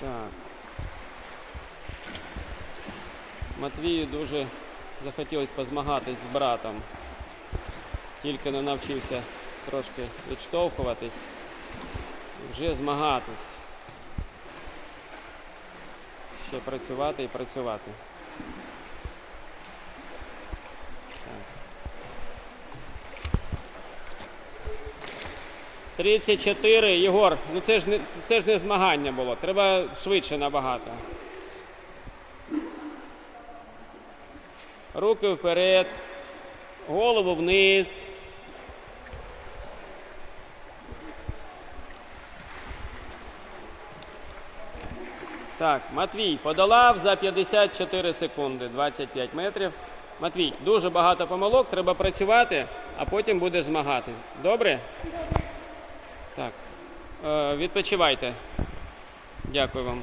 Так. Матвію дуже захотілося позмагатись з братом. Тільки не навчився трошки відштовхуватись. Вже змагатись. Ще працювати і працювати. 34, Єгор, ну це ж не це ж не змагання було. Треба швидше набагато. Руки вперед, голову вниз. Так, Матвій подолав за 54 секунди, 25 метрів. Матвій, дуже багато помилок, треба працювати, а потім будеш змагатись. Добре? Так. Е, відпочивайте. Дякую вам.